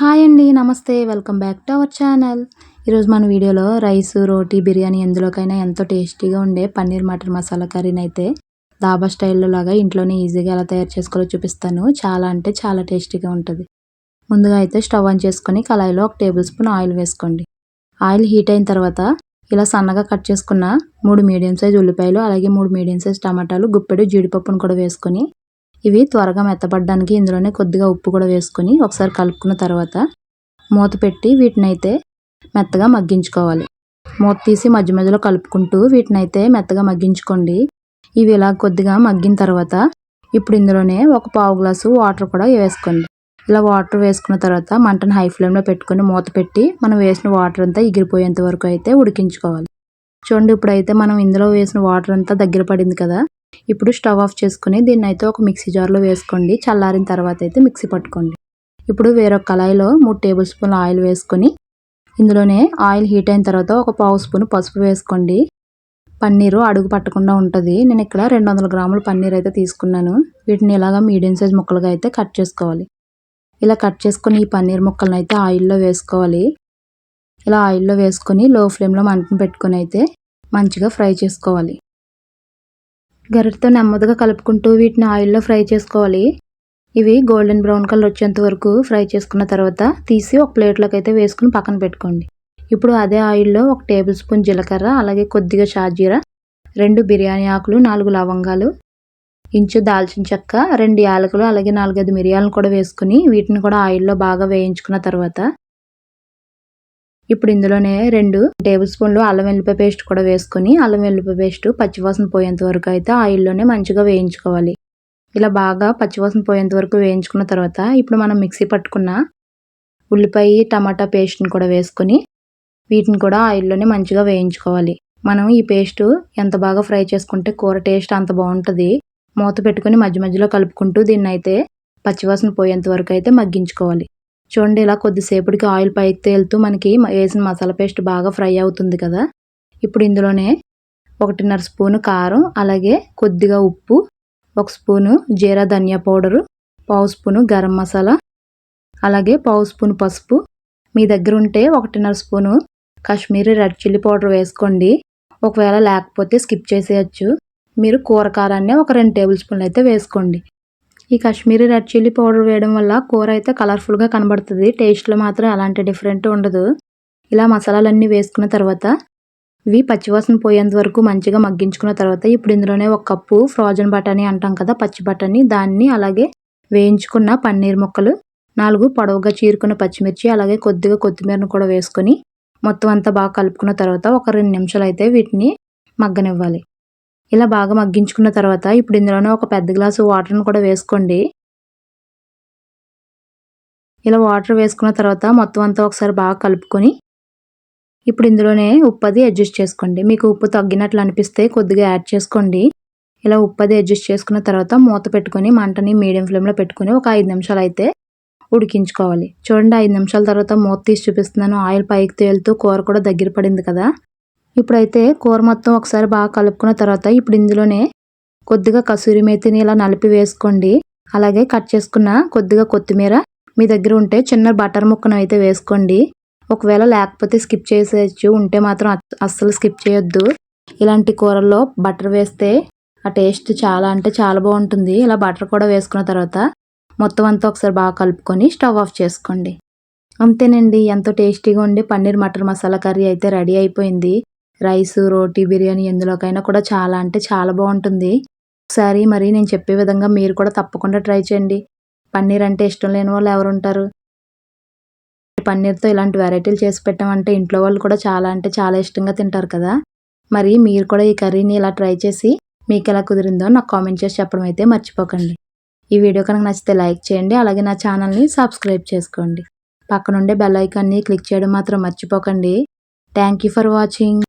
Hi అండి నమస్తే welcome back to our channel. ఈరోజు మన వీడియోలో రైస్ రోటీ బిర్యానీ ఎందులోకైనా ఎంతో టేస్టీగా ఉండే పన్నీర్ మటర్ మసాలా కర్రీని అయితే దాబా స్టైల్లో లాగా ఇంట్లోనే ఈజీగా ఎలా తయారు చేసుకోవాలో చూపిస్తాను. చాలా అంటే చాలా టేస్టీగా ఉంటుంది. ముందుగా అయితే స్టవ్ ఆన్ చేసుకొని కళాయిలో ఒక టేబుల్ స్పూన్ ఆయిల్ వేసుకోండి. ఆయిల్ హీట్ అయిన తర్వాత ఇలా సన్నగా కట్ చేసుకున్న మూడు మీడియం సైజ్ ఉల్లిపాయలు అలాగే మూడు మీడియం సైజ్ టమాటాలు గుప్పెడు జీడిపప్పును కూడా వేసుకొని ఇవి త్వరగా మెత్తపడడానికి ఇందులోనే కొద్దిగా ఉప్పు కూడా వేసుకొని ఒకసారి కలుపుకున్న తర్వాత మూత పెట్టి వీటిని అయితే మెత్తగా మగ్గించుకోవాలి. మూత తీసి మధ్య మధ్యలో కలుపుకుంటూ వీటిని అయితే మెత్తగా మగ్గించుకోండి. ఇవి ఇలా కొద్దిగా మగ్గిన తర్వాత ఇప్పుడు ఇందులోనే ఒక పావు గ్లాసు వాటర్ కూడా వేసుకోండి. ఇలా వాటర్ వేసుకున్న తర్వాత మంటను హై ఫ్లేమ్లో పెట్టుకొని మూత పెట్టి మనం వేసిన వాటర్ అంతా ఎగిరిపోయేంత వరకు అయితే ఉడికించుకోవాలి. చూడండి ఇప్పుడైతే మనం ఇందులో వేసిన వాటర్ అంతా దగ్గర పడింది కదా. ఇప్పుడు స్టవ్ ఆఫ్ చేసుకుని దీన్ని అయితే ఒక మిక్సీ జార్లో వేసుకోండి. చల్లారిన తర్వాత అయితే మిక్సీ పట్టుకోండి. ఇప్పుడు వేరొక కళాయిలో మూడు టేబుల్ స్పూన్ల ఆయిల్ వేసుకొని ఇందులోనే ఆయిల్ హీట్ అయిన తర్వాత ఒక పావు స్పూన్ పసుపు వేసుకోండి. పన్నీరు అడుగు పట్టకుండా ఉంటుంది. నేను ఇక్కడ రెండు వందల గ్రాముల పన్నీర్ అయితే తీసుకున్నాను. వీటిని ఇలాగా మీడియం సైజ్ ముక్కలుగా అయితే కట్ చేసుకోవాలి. ఇలా కట్ చేసుకొని ఈ పన్నీర్ ముక్కలను అయితే ఆయిల్లో వేసుకోవాలి. ఇలా ఆయిల్లో వేసుకొని లో ఫ్లేమ్లో మంటను పెట్టుకొని అయితే మంచిగా ఫ్రై చేసుకోవాలి. గరిటతో నెమ్మదిగా కలుపుకుంటూ వీటిని ఆయిల్లో ఫ్రై చేసుకోవాలి. ఇవి గోల్డెన్ బ్రౌన్ కలర్ వచ్చేంత వరకు ఫ్రై చేసుకున్న తర్వాత తీసి ఒక ప్లేట్లోకి అయితే వేసుకుని పక్కన పెట్టుకోండి. ఇప్పుడు అదే ఆయిల్లో ఒక టేబుల్ స్పూన్ జీలకర్ర అలాగే కొద్దిగా షాజీరా రెండు బిర్యానీ ఆకులు నాలుగు లవంగాలు ఇంచు దాల్చిన చెక్క రెండు యాలకులు అలాగే నాలుగైదు మిరియాలను కూడా వేసుకుని వీటిని కూడా ఆయిల్లో బాగా వేయించుకున్న తర్వాత ఇప్పుడు ఇందులోనే రెండు టేబుల్ స్పూన్లు అల్లం వెల్లిపాయ పేస్ట్ కూడా వేసుకొని అల్లం వెల్లిపాయ పేస్ట్ పచ్చివాసన పోయేంత వరకు అయితే ఆయిల్లోనే మంచిగా వేయించుకోవాలి. ఇలా బాగా పచ్చివాసన పోయేంత వరకు వేయించుకున్న తర్వాత ఇప్పుడు మనం మిక్సీ పట్టుకున్న ఉల్లిపాయ టమాటా పేస్ట్ని కూడా వేసుకొని వీటిని కూడా ఆయిల్లోనే మంచిగా వేయించుకోవాలి. మనం ఈ పేస్ట్ ఎంత బాగా ఫ్రై చేసుకుంటే కూర టేస్ట్ అంత బాగుంటుంది. మూత పెట్టుకుని మధ్య మధ్యలో కలుపుకుంటూ దీన్ని అయితే పచ్చివాసన పోయేంత వరకు అయితే మగ్గించుకోవాలి. చూడండి ఇలా కొద్దిసేపటికి ఆయిల్ పైకి తేలుతూ మనకి వేసిన మసాలా పేస్ట్ బాగా ఫ్రై అవుతుంది కదా. ఇప్పుడు ఇందులోనే ఒకటిన్నర స్పూను కారం అలాగే కొద్దిగా ఉప్పు ఒక స్పూను జీరా ధనియా పౌడరు పావు స్పూను గరం మసాలా అలాగే పావు స్పూన్ పసుపు. మీ దగ్గర ఉంటే ఒకటిన్నర spoon Kashmiri red chilli powder వేసుకోండి. ఒకవేళ లేకపోతే స్కిప్ చేసేయచ్చు. మీరు కూరకారాన్ని ఒక రెండు టేబుల్ స్పూన్లు అయితే వేసుకోండి. ఈ కాశ్మీరీ రెడ్ చిల్లీ పౌడర్ వేయడం వల్ల కూర అయితే కలర్ఫుల్గా కనబడుతుంది. టేస్ట్లో మాత్రం అలాంటి డిఫరెంట్ ఉండదు. ఇలా మసాలాలన్నీ వేసుకున్న తర్వాత ఇవి పచ్చివాసన పోయేంత వరకు మంచిగా మగ్గించుకున్న తర్వాత ఇప్పుడు ఇందులోనే ఒక కప్పు ఫ్రోజన్ బఠానీ అంటాం కదా పచ్చి బఠానీ. దాన్ని అలాగే వేయించుకున్న పన్నీర్ ముక్కలు నాలుగు పొడవుగా చీరుకున్న పచ్చిమిర్చి అలాగే కొద్దిగా కొత్తిమీరను కూడా వేసుకొని మొత్తం అంతా బాగా కలుపుకున్న తర్వాత ఒక రెండు నిమిషాలు అయితే వీటిని మగ్గనివ్వాలి. ఇలా బాగా మగ్గించుకున్న తర్వాత ఇప్పుడు ఇందులోనే ఒక పెద్ద గ్లాసు వాటర్ని కూడా వేసుకోండి. ఇలా వాటర్ వేసుకున్న తర్వాత మొత్తం అంతా ఒకసారి బాగా కలుపుకొని ఇప్పుడు ఇందులోనే ఉప్పు అది అడ్జస్ట్ చేసుకోండి. మీకు ఉప్పు తగ్గినట్లు అనిపిస్తే కొద్దిగా యాడ్ చేసుకోండి. ఇలా ఉప్పు అది అడ్జస్ట్ చేసుకున్న తర్వాత మూత పెట్టుకొని మంటని మీడియం ఫ్లేమ్లో పెట్టుకొని ఒక ఐదు నిమిషాలు అయితే ఉడికించుకోవాలి. చూడండి ఐదు నిమిషాల తర్వాత మూత తీసి చూపిస్తున్నాను. ఆయిల్ పైకి తేలుతూ కూర కూడా దగ్గర పడింది కదా. ఇప్పుడైతే కూర మొత్తం ఒకసారి బాగా కలుపుకున్న తర్వాత ఇప్పుడు ఇందులోనే కొద్దిగా కసూరి మేతిని ఇలా నలిపి వేసుకోండి. అలాగే కట్ చేసుకున్న కొద్దిగా కొత్తిమీర మీ దగ్గర ఉంటే చిన్న బటర్ ముక్కను అయితే వేసుకోండి. ఒకవేళ లేకపోతే స్కిప్ చేసేయచ్చు ఉంటే మాత్రం అస్సలు స్కిప్ చేయొద్దు. ఇలాంటి కూరల్లో బటర్ వేస్తే ఆ టేస్ట్ చాలా అంటే చాలా బాగుంటుంది. ఇలా బటర్ కూడా వేసుకున్న తర్వాత మొత్తం అంతా ఒకసారి బాగా కలుపుకొని స్టవ్ ఆఫ్ చేసుకోండి. అంతేనండి ఎంతో టేస్టీగా ఉండి పన్నీర్ మటర్ మసాలా కర్రీ అయితే రెడీ అయిపోయింది. రైస్ రోటీ బిర్యానీ ఎందులోకైనా కూడా చాలా అంటే చాలా బాగుంటుంది. ఒకసారి మరి నేను చెప్పే విధంగా మీరు కూడా తప్పకుండా ట్రై చేయండి. పన్నీర్ అంటే ఇష్టం లేని వాళ్ళు ఎవరు ఉంటారు? పన్నీర్తో ఇలాంటి వెరైటీలు చేసి పెట్టామంటే ఇంట్లో వాళ్ళు కూడా చాలా అంటే చాలా ఇష్టంగా తింటారు కదా. మరి మీరు కూడా ఈ కర్రీని ఇలా ట్రై చేసి మీకు ఎలా కుదిరిందో నాకు కామెంట్ చేసి చెప్పడం అయితే మర్చిపోకండి. ఈ వీడియో కనుక నచ్చితే లైక్ చేయండి అలాగే నా ఛానల్ని సబ్స్క్రైబ్ చేసుకోండి. పక్కనుండే బెల్ ఐకాన్ని క్లిక్ చేయడం మాత్రం మర్చిపోకండి. Thank you for watching.